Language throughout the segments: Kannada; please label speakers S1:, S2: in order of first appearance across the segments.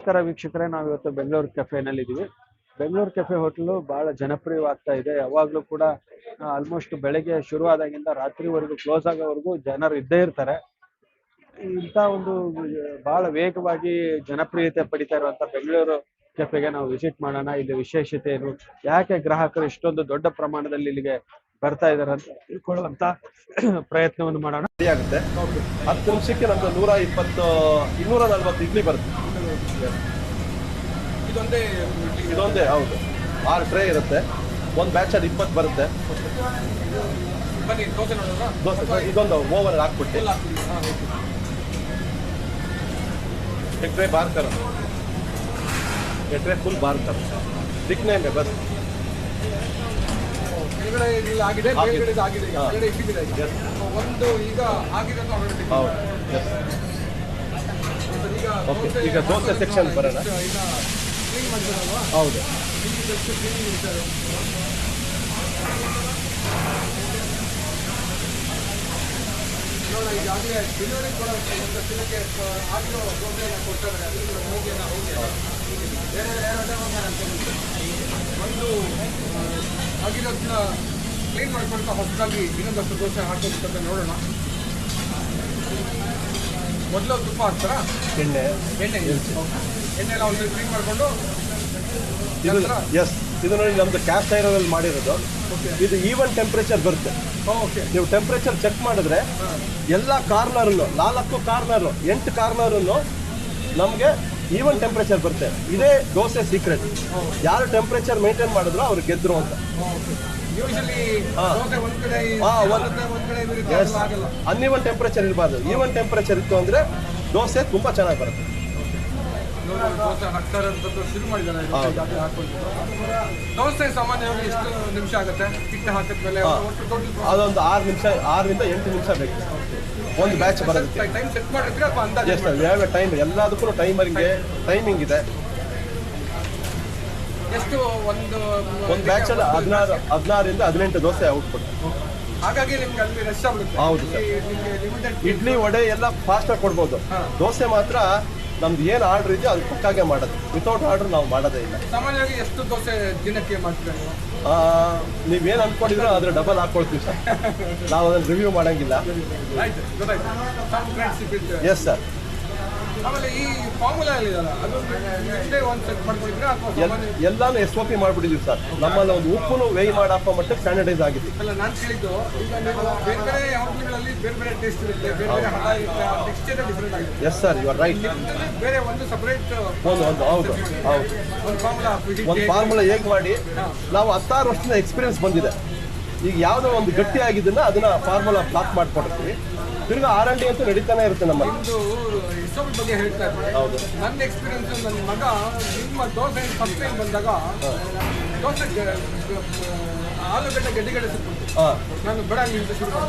S1: ನಮಸ್ಕಾರ ವೀಕ್ಷಕರೇ ನಾವು ಇವತ್ತು ಬೆಂಗಳೂರು ಕೆಫೆನಲ್ಲಿ ಇದ್ದೀವಿ ಬೆಂಗಳೂರು ಕೆಫೆ ಹೋಟೆಲ್ ಬಹಳ ಜನಪ್ರಿಯವಾಗ್ತಾ ಇದೆ. ಯಾವಾಗಲೂ ಕೂಡ ಆಲ್ಮೋಸ್ಟ್ ಬೆಳಗ್ಗೆ ಶುರುವಾದಾಗಿಂದ ರಾತ್ರಿವರೆಗೂ ಕ್ಲೋಸ್ ಆಗೋವರೆಗೂ ಜನರು ಇದ್ದೇ ಇರ್ತಾರೆ. ಇಂಥ ಒಂದು ಬಹಳ ವೇಗವಾಗಿ ಜನಪ್ರಿಯತೆ ಪಡಿತಾ ಇರುವಂತ ಬೆಂಗಳೂರು ಕೆಫೆಗೆ ನಾವು ವಿಸಿಟ್ ಮಾಡೋಣ. ಇಲ್ಲಿ ವಿಶೇಷತೆ ಏನು? ಯಾಕೆ ಗ್ರಾಹಕರು ಇಷ್ಟೊಂದು ದೊಡ್ಡ ಪ್ರಮಾಣದಲ್ಲಿ ಇಲ್ಲಿಗೆ ಬರ್ತಾ ಇದಾರೆ ಅಂತ ತಿಳ್ಕೊಳ್ಳುವಂತ ಪ್ರಯತ್ನವನ್ನು ಮಾಡೋಣ.
S2: ಹತ್ತು ನಿಮಿಷಕ್ಕೆ ನಮ್ದು ನೂರ ಇಪ್ಪತ್ತು, ಇನ್ನೂರ ನಲ್ವತ್ತು ಇಡ್ಲಿ ಬರುತ್ತೆ.
S3: ಇದೊಂದೇ
S2: ಇದೊಂದೇ ಹೌದು. ಆರು ಟ್ರೇ ಇರುತ್ತೆ. ಒಂದು ಬ್ಯಾಚ್ ಇಪ್ಪತ್ತು ಬರುತ್ತೆ.
S3: ಬನ್ನಿ ನೋಡೋಣ.
S2: ಇದೊಂದು ಓವರ್ ಹಾಕ್ಬಿಟ್ಟು. ಎಟ್ರೆ ಬಾರ್ಕರ್ ಎಟ್ರೆ ಫುಲ್ ಬಾರ್ಕರ್ ದಿಕ್ನೇ
S3: ಬಸ್ ಇಲ್ಲಿ ಆಗಿದೆ
S2: ಆಗಿದೆ.
S3: ಒಂದು ಈಗ ಆಗಿದೆ ಮತ್ತೆ ಈಗ ದೋಸೆ ಸೆಕ್ಷನ್
S2: ಬರೋಣ. ಹೌದು
S3: ಈಗಾಗಲೇ ಒಂದು ದಿನಕ್ಕೆ ಆಗಿರೋ ಅದರಿಂದ ಬೇರೆ ಒಂದು ಆಗಿರೋದನ್ನ ಕ್ಲೀನ್ ಮಾಡ್ಕೊಳ್ತಾ ಹೊಸದಾಗಿ ಇನ್ನೊಂದಷ್ಟು ದೋಸೆ ಹಾಕೋದಕ್ಕೆ ನೋಡೋಣ ಮೊದಲು ತುಪ್ಪ ಹಾಕ್ತಾರಾ?
S2: ಎಣ್ಣೆ.
S3: ಎಣ್ಣೆ ಎಣ್ಣೆ. ಒಂದು ಕ್ಲೀನ್ ಮಾಡಿಕೊಂಡು
S2: ಇದು ಎಸ್ ಇದು ನೋಡಿ ನಮ್ದು ಕ್ಯಾಸ್ಟ್ ಐರನಲ್ಲಿ ಮಾಡಿರೋದು. ಇದು ಈವನ್ ಟೆಂಪ್ರೇಚರ್ ಬರುತ್ತೆ.
S3: ಓಕೆ
S2: ನೀವು ಟೆಂಪ್ರೇಚರ್ ಚೆಕ್ ಮಾಡಿದ್ರೆ ಎಲ್ಲ ಕಾರ್ನರ್ನು ನಾಲ್ಕು ಕಾರ್ನರು ಎಂಟು ಕಾರ್ನರನ್ನು ನಮಗೆ ಈವನ್ ಟೆಂಪ್ರೇಚರ್ ಬರುತ್ತೆ. ಇದೇ ದೋಸೆ ಸೀಕ್ರೆಟ್ ಯಾರು ಟೆಂಪ್ರೇಚರ್ ಮೇಂಟೈನ್ ಮಾಡಿದ್ರು ಅವ್ರು ಗೆದ್ರು ಅಂತ. ಅನ್ಇವನ್ ಟೆಂಪ್ರೇಚರ್ ಇರಬಾರ್ದು. ಈವನ್ ಟೆಂಪ್ರೇಚರ್ ಇತ್ತು ಅಂದ್ರೆ ದೋಸೆ ತುಂಬಾ ಚೆನ್ನಾಗಿ ಬರುತ್ತೆ.
S3: ನೋಡಿ, ದೋಸೆ ಸಾಮಾನ್ಯವಾಗಿ ಎಷ್ಟು ನಿಮಿಷ ಆಗುತ್ತೆ? ಹಿಟ್ಟು ಹಾಕಿದ್ಮೇಲೆ.
S2: ಅದೊಂದು ಆರು ನಿಮಿಷ ಆರರಿಂದ ಎಂಟು ನಿಮಿಷ ಬೇಕು. ಒಂದು ಬ್ಯಾಚ್ ಬರೋದಕ್ಕೆ.
S3: ಟೈಮ್ ಸೆಟ್ ಮಾಡಿದ್ರೆ
S2: ಯಾವ ಟೈಮ್ ಎಲ್ಲದಕ್ಕೂ ಟೈಮರಿಂಗ್ ಟೈಮಿಂಗ್ ಇದೆ.
S3: ಎಷ್ಟು ಒಂದು
S2: ಒಂದು ಬ್ಯಾಚ್ ಅಲ್ಲಿ ಹದಿನಾರು ಹದಿನಾರರಿಂದ ಹದಿನೆಂಟು ದೋಸೆ ಔಟ್ಪುಟ್
S3: ಹಾಗಾಗಿ ನಿಮ್ಗೆ ಅಲ್ಲಿ ರಶ್ ಆಗುತ್ತೆ
S2: ಹೌದು ಇಡ್ಲಿ ವಡೆ ಎಲ್ಲ ಫಾಸ್ಟಾಗಿ ಕೊಡ್ಬೋದು. ದೋಸೆ ಮಾತ್ರ ನಮ್ದು ಏನು ಆರ್ಡರ್ ಇದೆಯೋ ಅದು ಪಕ್ಕಾಗೆ ಮಾಡೋದು. ವಿತೌಟ್ ಆರ್ಡರ್ ನಾವು ಮಾಡೋದೇ ಇಲ್ಲ.
S3: ಸಾಮಾನ್ಯವಾಗಿ ಎಷ್ಟು ದೋಸೆ ದಿನಕ್ಕೆ
S2: ಮಾಡ್ತೀವಿ ನೀವೇನು ಅನ್ಕೊಂಡಿದ್ರೋ ಅದ್ರ ಡಬಲ್ ಹಾಕೊಳ್ತೀವಿ ಸರ್. ನಾವು ಅದನ್ನು ರಿವ್ಯೂ ಮಾಡಂಗಿಲ್ಲ. ಎಸ್ ಸರ್ ಎಲ್ಲಾನು ಎಸ್ ಒ ಪಿ ಮಾಡಿಬಿಟ್ಟಿದ್ದೀವಿ ಸರ್. ನಮ್ಮಲ್ಲಿ ಒಂದು ಉಪ್ಪು ವೇಯ್ ಮಾಡಾಕೋ ಮಟ್ಟಕ್ಕೆ ಸ್ಟ್ಯಾಂಡರ್ಡೈಸ್ ಆಗಿದೆ
S3: ಅಲ್ಲ ನಾನು ಕೇಳಿದ್ದು ಈಗ ನೀವು ಬೇರೆ ಬೇರೆ ಹೋಟ್ಲುಗಳಲ್ಲಿ ಬೇರೆ ಬೇರೆ ಟೇಸ್ಟ್ ಇರುತ್ತೆ ಬೇರೆ ಬೇರೆ ಹದ. ಇರುತ್ತೆ ಆ ಟೆಕ್ಸ್ಚರ್ ಡಿಫ್ರೆಂಟ್ ಆಗಿದೆ.
S2: Yes sir you are right
S3: ಬೇರೆ ಒಂದು ಸಪರೇಟ್
S2: ಒಂದು ಒಂದು ಹೌದು. ಹೌದು.
S3: ಒಂದು ಫಾರ್ಮುಲಾ
S2: ಒಂದು ಫಾರ್ಮುಲಾ ಹೇಗೆ ಮಾಡಿ? ನಾವು ಹತ್ತಾರು ವರ್ಷದ ಎಕ್ಸ್ಪೀರಿಯನ್ಸ್ ಬಂದಿದೆ. ಈಗ ಯಾವುದೋ ಒಂದು ಗಟ್ಟಿ ಆಗಿದ್ದನ್ನ ಅದನ್ನ ಫಾರ್ಮುಲಾ ಬ್ಲಾಕ್ ಮಾಡ್ಕೊಡ್ತೀವಿ ತಿರ್ಗಾ ಆರ್ ಡಿ ಅಂತೂ ನಡೀತಾನೆ ಇರುತ್ತೆ ನಮ್ಮ
S3: ನಿಮ್ದು ಇಷ್ಟೊಂದು ಬಗ್ಗೆ ಹೇಳ್ತಾ ಇದ್ದೆ.
S2: ಹೌದು.
S3: ನನ್ನ ಎಕ್ಸ್ಪೀರಿಯನ್ಸ್ ನನ್ನ ಮಗ ನಿಮ್ಮ ದೋಸೆ ಫಸ್ಟ್ ಟೈಮ್ ಬಂದಾಗ ದೋಸೆ ಆಲೂಗಡ್ಡೆ ಗಡ್ಡೆಗಡೆ ಸಿಕ್ಬಿಟ್ಟು
S2: ಹಾಂ.
S3: ನಾನು ಬೇಡ ಅಂತ ಶುರು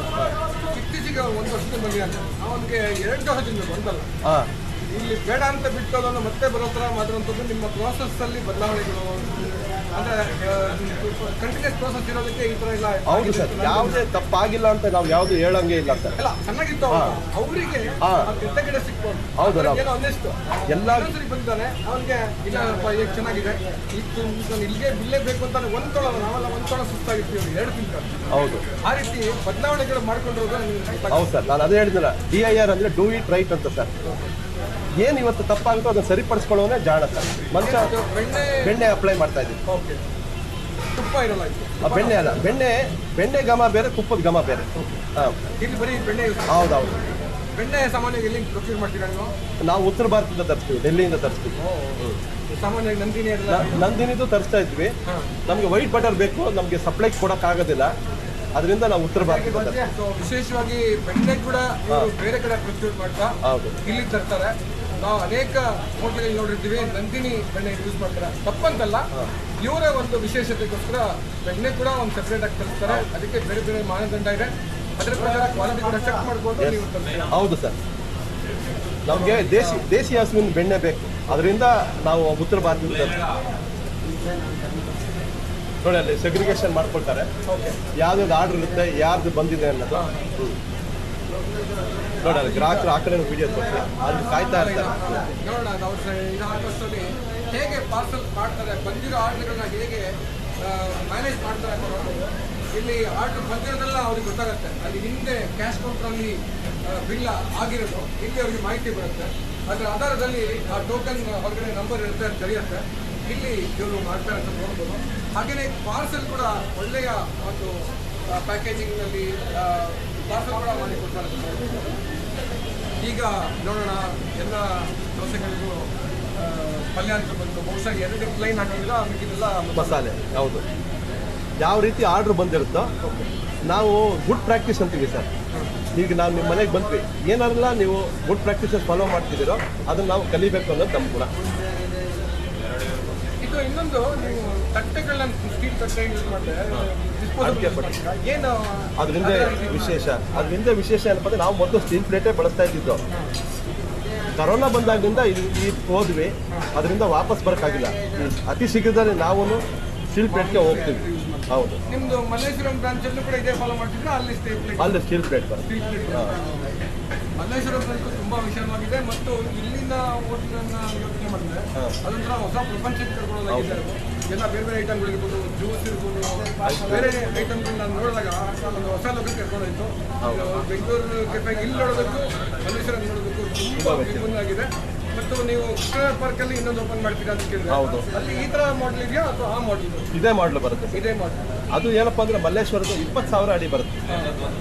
S3: ಇತ್ತೀಚೆಗೆ ಒಂದು ವರ್ಷದ ಬಂದಿದ್ದಾನೆ ಅವನಿಗೆ ಎರಡು ದೋಸೆ ತಿನ್ಬೇಕು ಅಂತಲ್ಲ.
S2: ಹಾಂ.
S3: ಇಲ್ಲಿ ಬೇಡ ಅಂತ ಬಿಟ್ಟು ಅದನ್ನು ಮತ್ತೆ ಬರೋ ಥರ ಮಾಡಿರುವಂಥದ್ದು ನಿಮ್ಮ ಪ್ರೋಸೆಸ್ಸಲ್ಲಿ ಬದಲಾವಣೆಗಳು. ಅಂದರೆ ಕಂಟಿನ್ಯೂಸ್ ಪ್ರೋಸೆಸ್ ಇರೋದಕ್ಕೆ ಈ ಥರ ಇಲ್ಲ.
S2: ಹೌದು ಸರ್ ಯಾವುದೇ ತಪ್ಪಾಗಿಲ್ಲ ಅಂತ ನಾವು ಯಾವುದು ಹೇಳಂಗೆ ಇಲ್ಲ ಸರ್.
S3: ಅಲ್ಲ ಚೆನ್ನಾಗಿತ್ತು ಅವರಿಗೆ. ಕೆಟ್ಟಗಡೆ ಸಿಕ್ಬೋದು.
S2: ಹೌದು,
S3: ಏನೋ ಒಂದಿಷ್ಟು
S2: ಎಲ್ಲ
S3: ಸರಿ ಬಂದಿದ್ದಾನೆ. ಅವನಿಗೆ ಇಲ್ಲಪ್ಪ ಈಗ ಚೆನ್ನಾಗಿದೆ? ಇತ್ತು ಇಲ್ಲಿಗೆ ಬಿಲ್ಲೇ ಬೇಕು ಅಂತ ಒಂದು ತೊಳ ನಾವೆಲ್ಲ ಒಂದು ತೊಳ ಸುಸ್ತಾಗಿರ್ತೀವಿ ಎರಡು ತಿಂಗಳು.
S2: ಹೌದು.
S3: ಆ ರೀತಿ ಬದಲಾವಣೆಗಳು ಮಾಡ್ಕೊಂಡಿರೋದು
S2: ಹೌದು ಸರ್ ನಾನು ಅದೇ ಹೇಳಿದ್ನಲ್ಲ ಡಿ ಐ ಆರ್ ಅಂದರೆ ಡೂ ಇಟ್ ರೈಟ್ ಅಂತ ಸರ್. ಏನು ಇವತ್ತು ತಪ್ಪಾಗುತ್ತೋ ಅದನ್ನು ಸರಿಪಡಿಸ್ಕೊಳ್ಳೋನೇ ಜಾಣ ಸರ್. ಮನುಷ್ಯ
S3: ಬೆಣ್ಣೆ?
S2: ಬೆಣ್ಣೆ ಅಪ್ಲೈ ಮಾಡ್ತಾ ಇದ್ದೀವಿ.
S3: ಓಕೆ. ತುಪ್ಪ ಇರಲ್ಲ
S2: ಬೆಣ್ಣೆ ಅಲ್ಲ. ಬೆಣ್ಣೆ ಬೆಣ್ಣೆ ಘಮ ಬೇರೆ ತುಪ್ಪದ ಘಮ ಬೇರೆ. ಹಾಂ.
S3: ಇಲ್ಲಿ ಬರೀ ಬೆಣ್ಣೆ
S2: ಹೌದೌದು.
S3: ಬೆಣ್ಣೆ ಸಾಮಾನ್ಯವಾಗಿ ಎಲ್ಲಿ ಪ್ರೊಕ್ಯೂರ್ ಮಾಡ್ತೀರಾ ನೀವು?
S2: ನಾವು ಉತ್ತರ ಭಾರತದಿಂದ ತರಿಸ್ತೀವಿ ಡೆಲ್ಲಿಯಿಂದ ತರಿಸ್ತೀವಿ.
S3: ಸಾಮಾನ್ಯವಾಗಿ ನಂದಿನಿ
S2: ನಂದಿನಿದು ತರಿಸ್ತಾ ಇದ್ವಿ. ನಮಗೆ ವೈಟ್ ಬಟರ್ ಬೇಕು ನಮಗೆ ಸಪ್ಲೈ ಕೊಡೋಕ್ಕಾಗೋದಿಲ್ಲ ಅದರಿಂದ ನಾವು ಉತ್ತರ
S3: ಭಾರತ ವಿಶೇಷವಾಗಿ ಬೆಣ್ಣೆ ಕೂಡ ಬೇರೆ ಕಡೆ ಪ್ರೊಕ್ಯೂರ್ ಮಾಡ್ತಾ
S2: ಹೌದು.
S3: ಇಲ್ಲಿ ತರ್ತಾರೆ. ನಾವು ಅನೇಕ ಹೋಟೆಲ್ ನೋಡಿರ್ತೀವಿ ನಂದಿನಿ ಬೆಣ್ಣೆ ಯೂಸ್ ಮಾಡ್ತಾರೆ. ತಪ್ಪಂತಲ್ಲ ಇವರ ಒಂದು ವಿಶೇಷತೆಗೋಸ್ಕರ ಬೆಣ್ಣೆ ಕೂಡ ಒಂದು ಸೆಪರೇಟ್ ಆಗಿ ತರಿಸ್ತಾರೆ ಅದಕ್ಕೆ ಬೇರೆ ಬೇರೆ ಮಾನದಂಡ ಇದೆ. ಅದರ ಪ್ರಕಾರ ಕ್ವಾಲಿಟಿ ಕೂಡ ಚೆಕ್ ಮಾಡ್ಕೊಂಡು ನೀವು ತರ್ತೀರಾ?
S2: ಹೌದು ಸರ್. ನಮಗೆ ದೇಸಿ ದೇಸಿ ಹಸುವಿನ ಬೆಣ್ಣೆ ಬೇಕು. ಅದರಿಂದ ನಾವು ಉತ್ತರ ಭಾರತದಿಂದ ನೋಡಿ ಅಲ್ಲಿ ಸೆಗ್ರಿಗೇಷನ್ ಮಾಡ್ಕೊಳ್ತಾರೆ. ಯಾವ್ದು ಆರ್ಡರ್ ಇರುತ್ತೆ ಯಾರ್ದು ಬಂದಿದೆ ಅನ್ನೋದು. ಹ್ಮ್. ನೋಡಿ ಅಲ್ಲಿ ಗ್ರಾಹಕರು ಆ ಕಡೆ ವಿಡಿಯೋ ತೋರಿಸಿ. ಅಲ್ಲಿ ಕಾಯ್ತಾ ಇರ್ತಾರೆ.
S3: ನೋಡೋಣ ಹೇಗೆ ಪಾರ್ಸಲ್ ಮಾಡ್ತಾರೆ, ಬಂದಿರೋ ಆರ್ಡ್ರ್ಗಳನ್ನ ಹೇಗೆ ಮ್ಯಾನೇಜ್ ಮಾಡ್ತಾರೆ ಇಲ್ಲಿ ಆರ್ಡ್ರ್ ಬಂದಿರೋದೆಲ್ಲ ಅವ್ರಿಗೆ ಗೊತ್ತಾಗುತ್ತೆ. ಅಲ್ಲಿ ಹಿಂದೆ ಕ್ಯಾಶ್ ಕೌಂಟ್ರಲ್ಲಿ ಬಿಲ್ಲ ಆಗಿರೋದು. ಇಲ್ಲಿ ಅವ್ರಿಗೆ ಮಾಹಿತಿ ಬರುತ್ತೆ. ಅದರ ಆಧಾರದಲ್ಲಿ ಆ ಟೋಕನ್ ಹೊರಗಡೆ ನಂಬರ್ ಇರುತ್ತೆ ಅಂತ ತಿಳಿಯುತ್ತೆ. ಇಲ್ಲಿ ಇವರು ಮಾಡ್ತಾರೆ ಅಂತ ನೋಡ್ಬೋದು. ಹಾಗೆಯೇ ಪಾರ್ಸಲ್ ಕೂಡ ಒಳ್ಳೆಯ ಒಂದು ಪ್ಯಾಕೇಜಿಂಗ್ನಲ್ಲಿ ಕೂಡ. ಈಗ ನೋಡೋಣ ಎಲ್ಲ ದೋಸೆಗಳಿಗೂ ಪಲ್ಯ ಅಂತ ಬಂತು. ಬಹುಶಃ ಎರಡು ಪ್ಲೈನ್ ಹಾಕಿದ್ರೆ ಮಿಕ್ಕಿದೆಲ್ಲ
S2: ಮಸಾಲೆ ಹೌದು. ಯಾವ ರೀತಿ ಆರ್ಡ್ರ್ ಬಂದಿರುತ್ತೋ ನಾವು ಗುಡ್ ಪ್ರಾಕ್ಟೀಸ್ ಅಂತೀವಿ ಸರ್. ಈಗ ನಾವು ನಿಮ್ಮ ಮನೆಗೆ ಬಂದ್ವಿ. ಏನಾರಲ್ಲ ನೀವು ಗುಡ್ ಪ್ರಾಕ್ಟೀಸಸ್ ಫಾಲೋ ಮಾಡ್ತಿದ್ದೀರೋ ಅದನ್ನು ನಾವು ಕಲಿಬೇಕು ಅನ್ನೋದು ನಮ್ಮ ಗುಣ.
S3: ಇದು ಇನ್ನೊಂದು ನೀವು ತಟ್ಟೆಗಳನ್ನ ಸ್ಟೀಲ್ ತಟ್ಟೆ ಯೂಸ್ ಮಾಡಿದ್ರೆ. ಏನು?
S2: ಅದರಿಂದ ವಿಶೇಷ. ಅದರಿಂದ ವಿಶೇಷ ಏನಪ್ಪ ಅಂದ್ರೆ ನಾವು ಮೊದಲು ಸ್ಟೀಲ್ ಪ್ಲೇಟೇ ಬಳಸ್ತಾ ಇದ್ದಿದ್ದು. ಕರೋನಾ ಬಂದಾಗಿಂದ ಈ ಹೋದ್ವಿ. ಅದರಿಂದ ವಾಪಸ್ ಬರಕ್ಕಾಗಿಲ್ಲ. ಅತಿ ಶೀಘ್ರದಲ್ಲಿ ನಾವು ಸ್ಟೀಲ್ ಪ್ಲೇಟ್ಗೆ ಹೋಗ್ತೀವಿ. ಹೌದು.
S3: ನಿಮ್ದು ಮಲ್ಲೇಶ್ವರಂ ಬ್ರಾಂಚಲ್ಲೂ ಕೂಡ ಇದೇ ಫಾಲೋ ಮಾಡ್ತಿದ್ರೆ? ಅಲ್ಲಿ ಸ್ಟೇಟ್ ಪ್ಲೇಟ್
S2: ಅಲ್ಲಿ ಸ್ಟೀಲ್ ಪ್ಲೇಟ್ ಬರುತ್ತೆ.
S3: ಸ್ಟೀಲ್ ಪ್ಲೇಟ್ ಮಲ್ಲೇಶ್ವರಂ ತುಂಬಾ ವಿಶಾಲವಾಗಿದೆ ಮತ್ತು ಇಲ್ಲಿಂದ ಓಟ್ಗಳನ್ನ ಯೋಚನೆ ಮಾಡಿದ್ರೆ. ಅದೊಂಥರ ಹೊಸ ಪ್ರಪಂಚಕ್ಕೆ ಕರ್ಕೊಳ್ಳೋದಾಗಿದೆ. ಎಲ್ಲ ಬೇರೆ ಬೇರೆ ಐಟಮ್ಗಳಿರ್ಬೋದು ಜ್ಯೂಸ್ ಇರ್ಬೋದು ಬೇರೆ ಐಟಮ್ಗಳನ್ನ ನೋಡಿದಾಗ ಒಂದು ಹೊಸ ಲೋಕಕ್ಕೆ ಕರ್ಕೊಂಡೋಯ್ತು. ಬೆಂಗಳೂರು ಕೆಫೆಗೆ ಇಲ್ಲಿ ನೋಡೋದಕ್ಕೂ ಮಲ್ಲೇಶ್ವರಂ ನೋಡೋದಕ್ಕೂ ತುಂಬಾ ಆಗಿದೆ ಮತ್ತು ನೀವು ಕೃಷ್ಣ ಪಾರ್ಕಲ್ಲಿ ಇನ್ನೊಂದು ಓಪನ್ ಮಾಡ್ತೀರಾ ಅಂತ ಕೇಳಿದ್ರೆ
S2: ಹೌದು.
S3: ಅಲ್ಲಿ ಈ ತರ ಮಾಡೆಲ್ ಇದೆಯಾ ಅಥವಾ ಆ ಮಾಡೆಲ್
S2: ಇದೇ ಮಾಡಲು ಬರುತ್ತೆ.
S3: ಇದೇ ಮಾಡೆಲ್
S2: ಅದು ಏನಪ್ಪ ಅಂದ್ರೆ ಮಲ್ಲೇಶ್ವರದ ಇಪ್ಪತ್ತು ಸಾವಿರ ಅಡಿ ಬರುತ್ತೆ.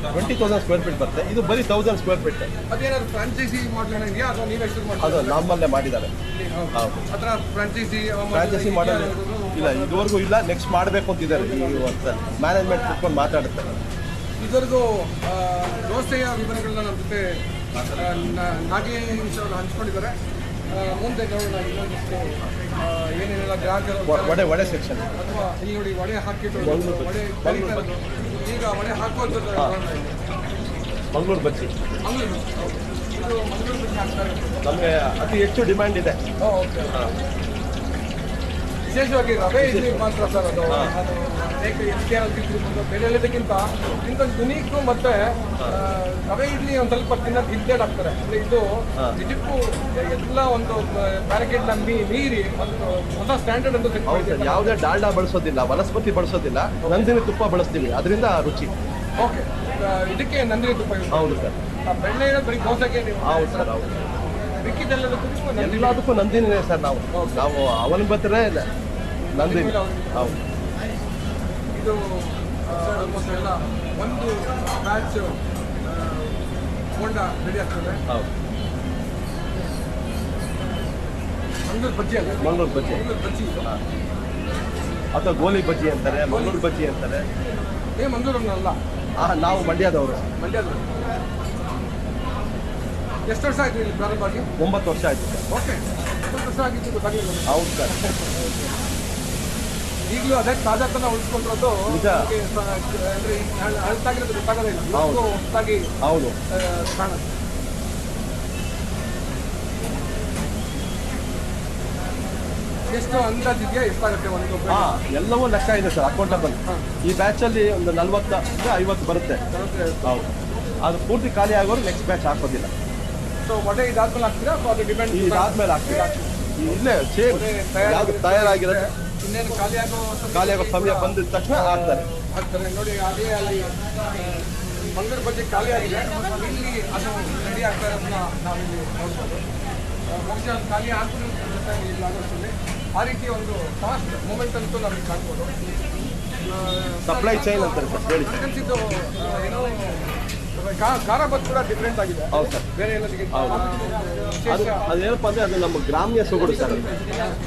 S2: ಟ್ವೆಂಟಿ ತೌಸಂಡ್ ಸ್ಕ್ವೇರ್ ಫೀಟ್ ಬರುತ್ತೆ. ಇದು ಬರೀ ತೌಸಂಡ್ ಸ್ಕ್ವೇರ್ ಫೀಟ್
S3: ಅದೇನಾದ್ರು ಫ್ರಾಂಚೈಸಿ ಮಾಡಲ್ ಇದೆಯಾ ಅಥವಾ ನೀವೇ ಶುರು
S2: ಅದು ನಮ್ಮಲ್ಲೇ ಮಾಡಿದ್ದಾರೆ. ಹೌದು.
S3: ಥರ ಫ್ರಾಂಚೈಸಿ
S2: ಫ್ರಾಂಚೈಸಿ ಮಾಡಲ್ ಇಲ್ಲ ಇದುವರೆಗೂ ಇಲ್ಲ ನೆಕ್ಸ್ಟ್ ಮಾಡಬೇಕು ಅಂತಿದ್ದಾರೆ ಈ ವರ್ಷ ಮ್ಯಾನೇಜ್ಮೆಂಟ್ ಕುತ್ಕೊಂಡು
S3: ಮಾತಾಡ್ತಾರೆ ಆ, ದೋಸೆಯ ವಿವರಗಳನ್ನ ನಮ್ಮ ಜೊತೆ ಆ, ವಿಷಯವನ್ನು ಹಂಚ್ಕೊಂಡಿದ್ದಾರೆ. ಮುಂದೆ ನೋಡೋಣ ಇನ್ನೊಂದಿಷ್ಟು ಏನೇನೆಲ್ಲ ಗ್ರಾಹಕರು
S2: ವಡೆ ವಡೆ ಸೆಕ್ಷನ್
S3: ಅಥವಾ ಇಲ್ಲಿ ನೋಡಿ ವಡೆ
S2: ಹಾಕಿಟ್ಟು
S3: ವಡೆ. ಈಗ ವಡೆ ಹಾಕುವಂಥ
S2: ಮಂಗಳೂರು ಬಜ್ಜಿ.
S3: ಮಂಗಳೂರು
S2: ನಮಗೆ ಅತಿ ಹೆಚ್ಚು ಡಿಮ್ಯಾಂಡ್ ಇದೆ.
S3: ಓಕೆ. ವಿಶೇಷವಾಗಿ ರವೆ ಇಡ್ಲಿ ಮಾತ್ರ ಸರ್ ಅದು. ಅದು ಅನೇಕ ಎಸ್ ಕೆ ಆರ್ ತಿಂತಿರ್ಬೋದು ಬೇರೆ ಎಲ್ಲದಕ್ಕಿಂತ ಯುನೀಕು ಮತ್ತೆ ರವೆ ಇಡ್ಲಿ ಒಂದು ಸ್ವಲ್ಪ ತಿನ್ನೋದು ಹಿಡ್ಡೇಡ್ ಆಗ್ತಾರೆ. ಅಂದ್ರೆ ಇದು ನಿಜಕ್ಕೂ ಎಲ್ಲ ಒಂದು ಬ್ಯಾರಿಕೇಡ್ನ ಮೀ ಮೀರಿ ಒಂದು ಹೊಸ ಸ್ಟ್ಯಾಂಡರ್ಡ್ ಅಂತ
S2: ಯಾವುದೇ ಡಾಲ್ಡಾ ಬಳಸೋದಿಲ್ಲ ವನಸ್ಪತಿ ಬಳಸೋದಿಲ್ಲ ನಂದಿನಿ ತುಪ್ಪ ಬಳಸ್ತೀವಿ ಅದರಿಂದ ರುಚಿ.
S3: ಓಕೆ ಇದಕ್ಕೆ ನಂದಿನಿ ತುಪ್ಪ
S2: ಹೌದು ಸರ್.
S3: ಬೆಣ್ಣೆ ಬರೀ ದೋಸೆಗೆ ನೀವು
S2: ಹೌದು ಸರ್ ಹೌದು. ಎಲ್ಲದಕ್ಕೂ ನಂದಿನಿನೇ ಸರ್ ನಾವು. ನಾವು ಅವಲಂಬಿತರೇ ಇಲ್ಲ. ನಂದಿನಿ. ಹೌದು.
S3: ಇದು ಒಂದು ಬ್ಯಾಚ್ ಹೋಂಡ ರೆಡಿ ಆಗ್ತದೆ.
S2: ಹೌದು.
S3: ಮಂಗಳೂರು ಬಜ್ಜಿ ಅಲ್ಲ?
S2: ಮಂಗಳೂರು ಬಜ್ಜಿ.
S3: ಮಂಗಳೂರು ಬಜ್ಜಿ
S2: ಅಥವಾ ಗೋಲಿ ಬಜ್ಜಿ ಅಂತಾರೆ ಮಂಗಳೂರು ಬಜ್ಜಿ ಅಂತಾರೆ.
S3: ಏ ಮಂಗಳೂರಲ್ಲ
S2: ಆ, ನಾವು ಮಂಡ್ಯದವರು.
S3: ಮಂಡ್ಯದ ಎಷ್ಟು ವರ್ಷ ಆಯಿತು ಇಲ್ಲಿ ಪ್ರಾರಂಭ ಆಗಿ?
S2: ಒಂಬತ್ತು ವರ್ಷ ಆಯ್ತು ಸರ್.
S3: ಓಕೆ ಎಷ್ಟು ವರ್ಷ ಆಗಿತ್ತು ಗೊತ್ತಾಗಲಿಲ್ಲ.
S2: ಹೌದು ಸರ್.
S3: ಈಗಲೂ ಅದೇ ತಾಜಾತನ ಉಳಿಸ್ಕೊಂಡಿರೋದು
S2: ನಿಜ.
S3: ನಮ್ಗೆ ಸ- ಅಂದ್ರೆ ಈ ಹಳ್- ಹಳತಾಗಿರೋದು ಗೊತ್ತಾಗೋದೇ ಇಲ್ಲ.
S2: ಹೌದು.
S3: ಇವತ್ತು ಹೊಸದಾಗಿ
S2: ಹೌದು.
S3: ಆ, ಕಾಣುತ್ತೆ ಎಷ್ಟು ಅಂದಾಜಿದೆಯಾ ಎಷ್ಟಾಗುತ್ತೆ ಒಂದು
S2: ಹಾ ಎಲ್ಲವೂ ಲೆಕ್ಕ ಇದೆ ಸರ್ ಅಕೌಂಟಬಲ್. ಈ ಬ್ಯಾಚಲ್ಲಿ ಒಂದು ನಲ್ವತ್ತ ಐವತ್ತು ಬರುತ್ತೆ. ಹೌದು. ಅದು ಪೂರ್ತಿ ಖಾಲಿ ಆಗೋರು ನೆಕ್ಸ್ಟ್ ಬ್ಯಾಚ್ ಹಾಕೋದಿಲ್ಲ.
S3: ಸೊ ವಡೆ ಇದಾದ್ಮೇಲೆ ಹಾಕ್ತೀರಾ ಅಥವಾ ಅದು ಡಿಪೆಂಡ್
S2: ಇದಾದ್ಮೇಲೆ ಹಾಕ್ತೀವಿ ಈ ಇಲ್ಲೇ ಸೇಮ್ ಯಾವ್ದು ತಯಾರಾಗಿರುತ್ತೆ
S3: ಇನ್ನೇನು ಖಾಲಿ ಆಗೋ
S2: ಖಾಲಿ ಆಗೋ ಸಮಯ ಬಂದಿದ ತಕ್ಷಣ ಆಗ್ತಾರೆ
S3: ಹಾಕ್ತಾರೆ ನೋಡಿ ಅದೇ ಅಲ್ಲಿ ಮಂಗಳೂರು ಬಗ್ಗೆ ಖಾಲಿ ಆಗಿದೆ. ಇಲ್ಲಿ ಅದು ರೆಡಿ ಆಗ್ತಾ ಇರೋದನ್ನ ನಾವಿಲ್ಲಿ ನೋಡ್ಬೋದು. ಬಹುಶಃ ಖಾಲಿ ಆಗ್ತದೆ ಇಲ್ಲ ಆಗೋಷ್ಟರಲ್ಲಿ ಆ ರೀತಿ ಒಂದು ಫಾಸ್ಟ್ ಮೂಮೆಂಟ್ ಅಂತೂ ನಮಗೆ ಕಾಣ್ಬೋದು.
S2: ಸಪ್ಲೈ ಚೈನ್ ಅಂತಾರೆ ಸರ್ ಹೇಳಿ
S3: ಏನೋ ಖಾರ ಬತ್ ಕೂಡ ಡಿಫ್ರೆಂಟ್ ಆಗಿದೆ.
S2: ಹೌದು ಸರ್.
S3: ಬೇರೆ
S2: ಅದು ಅದೇನಪ್ಪ ಅಂದ್ರೆ ಅದು ನಮ್ಮ ಗ್ರಾಮ್ಯ ಸೊಗಡು ಸರ್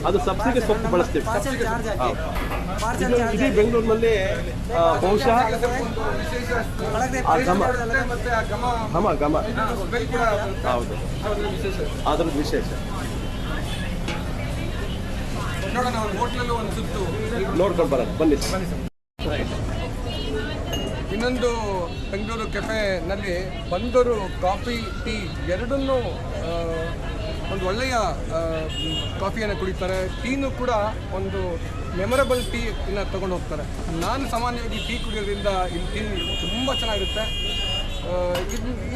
S2: ಅದು. ಸಬ್ಸಿಡಿ ಸೊಪ್ಪು ಬಳಸ್ತೀವಿ. ಇಡೀ ಬೆಂಗಳೂರಿನಲ್ಲಿ ಬಹುಶಃ
S3: ಬರುತ್ತೆ.
S2: ಹೌದು.
S3: ಅದ್ರ ವಿಶೇಷ.
S2: ಅದ್ರದ್ದು ನೋಡ್ಕೊಂಡು ಬರೋಣ. ಬನ್ನಿ ಸರ್.
S3: ಇನ್ನೊಂದು ಬೆಂಗಳೂರು ಕೆಫೆನಲ್ಲಿ ಬಂದರು ಕಾಫಿ ಟೀ ಎರಡನ್ನೂ ಒಂದು ಒಳ್ಳೆಯ ಕಾಫಿಯನ್ನು ಕುಡಿತಾರೆ. ಟೀನು ಕೂಡ ಒಂದು ಮೆಮೊರಬಲ್ ಟೀ ತೊಗೊಂಡು ಹೋಗ್ತಾರೆ. ನಾನು ಸಾಮಾನ್ಯವಾಗಿ ಟೀ ಕುಡಿಯೋದ್ರಿಂದ ಇಲ್ಲಿ ಟೀ ತುಂಬ ಚೆನ್ನಾಗಿರುತ್ತೆ.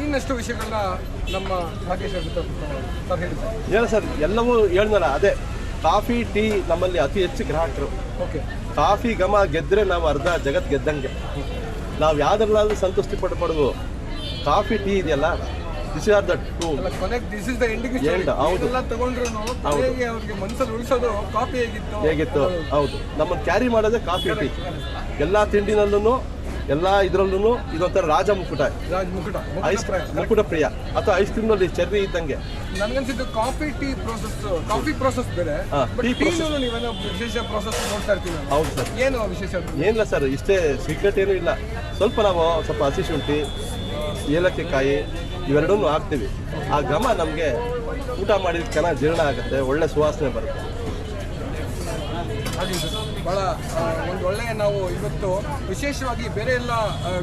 S3: ಇನ್ನಷ್ಟು ವಿಷಯಗಳನ್ನ ನಮ್ಮ ರಾಕೇಶ್ ಸರ್ ಹೇಳಿ ಸರ್
S2: ಹೇಳ ಸರ್ ಎಲ್ಲವೂ ಹೇಳಿದ್ನಲ್ಲ ಅದೇ ಕಾಫಿ ಟೀ ನಮ್ಮಲ್ಲಿ ಅತಿ ಹೆಚ್ಚು ಗ್ರಾಹಕರು.
S3: ಓಕೆ.
S2: ಕಾಫಿ ಘಮ ಗೆದ್ದರೆ ನಾವು ಅರ್ಧ ಜಗತ್ ಗೆದ್ದಂಗೆ. ನಾವು ಯಾವ್ದ್ರಲ್ಲಾದ್ರೂ ಸಂತುಷ್ಟಿ ಪಡ್ಬಾರ್ದು ಕಾಫಿ ಟೀ ಇದೆಯಲ್ಲ? ದಿಸ್ ಆರ್ ದ ಟೂ
S3: ಕೊನೆಗೆ ದಿಸ್ ಇಸ್ ದ
S2: End, ಹೌದು.
S3: ಅವ್ರಿಗೆ ಮನಸ್ಸಲ್ಲಿ ಉಳಿಸೋದು ಕಾಫಿ ಹೇಗಿತ್ತು?
S2: ಹೇಗಿತ್ತು? ಹೌದು. ನಮ್ಮನ್ನು ಕ್ಯಾರಿ ಮಾಡೋದೇ ಕಾಫಿ ಟೀ. ಎಲ್ಲ ತಿಂಡಿನಲ್ಲೂ ಎಲ್ಲ ಇದ್ರಲ್ಲೂ ಇದೊಂಥರ ರಾಜ ಮುಕುಟ.
S3: ಮುಕುಟ
S2: ಐಸ್ ಮುಕುಟ ಪ್ರಿಯ. ಅಥವಾ ಐಸ್ ಕ್ರೀಮ್ನಲ್ಲಿ ಚೆರ್ರಿ ಇದ್ದಂಗೆ.
S3: ನನಗನ್ಸಿದ್ದು coffee tea process coffee process ಬೇರೆ. ನೀವೇನೋ ವಿಶೇಷ ಪ್ರೋಸೆಸ್ ನೋಡ್ತಾ ಇರ್ತೀವಿ
S2: ಹೌದು ಸರ್.
S3: ಏನು ವಿಶೇಷ
S2: ಏನಿಲ್ಲ ಸರ್ ಇಷ್ಟೇ ಸೀಕ್ರೆಟ್ ಏನೂ ಇಲ್ಲ. ಸ್ವಲ್ಪ ನಾವು ಸ್ವಲ್ಪ ಹಸಿ ಶುಂಠಿ ಏಲಕ್ಕಿ ಕಾಯಿ ಇವೆರಡನ್ನೂ ಹಾಕ್ತೀವಿ. ಆ ಘಮ ನಮಗೆ ಊಟ ಮಾಡಿದ ಚೆನ್ನಾಗಿ ಜೀರ್ಣ ಆಗುತ್ತೆ ಒಳ್ಳೆ ಸುವಾಸನೆ ಬರುತ್ತೆ.
S3: ಭಾಳ ಒಂದು ಒಳ್ಳೆಯ ನಾವು ಇವತ್ತು ವಿಶೇಷವಾಗಿ ಬೇರೆ ಎಲ್ಲ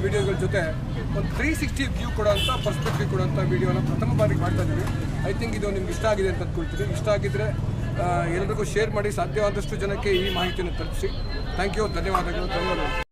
S3: ವಿಡಿಯೋಗಳ ಜೊತೆ ಒಂದು ತ್ರೀ ಸಿಕ್ಸ್ಟಿ ವ್ಯೂ ಕೊಡೋಂಥ ಪರ್ಸ್ಪೆಕ್ಟಿವ್ ಕೊಡೋಂಥ ವಿಡಿಯೋನ ಪ್ರಥಮ ಬಾರಿಗೆ ಮಾಡ್ತಾ ಇದ್ದೀವಿ ಐ ಥಿಂಕ್ ಇದು ನಿಮ್ಗೆ ಇಷ್ಟ ಆಗಿದೆ ಅಂತ ಅಂದ್ಕೊಳ್ತೀವಿ ಇಷ್ಟ ಆಗಿದ್ರೆ ಆ, ಎಲ್ರಿಗೂ ಶೇರ್ ಮಾಡಿ ಸಾಧ್ಯವಾದಷ್ಟು ಜನಕ್ಕೆ ಈ ಮಾಹಿತಿಯನ್ನು ತಲುಪಿಸಿ. ಥ್ಯಾಂಕ್ ಯು ಧನ್ಯವಾದಗಳು. ಧನ್ಯವಾದಗಳು.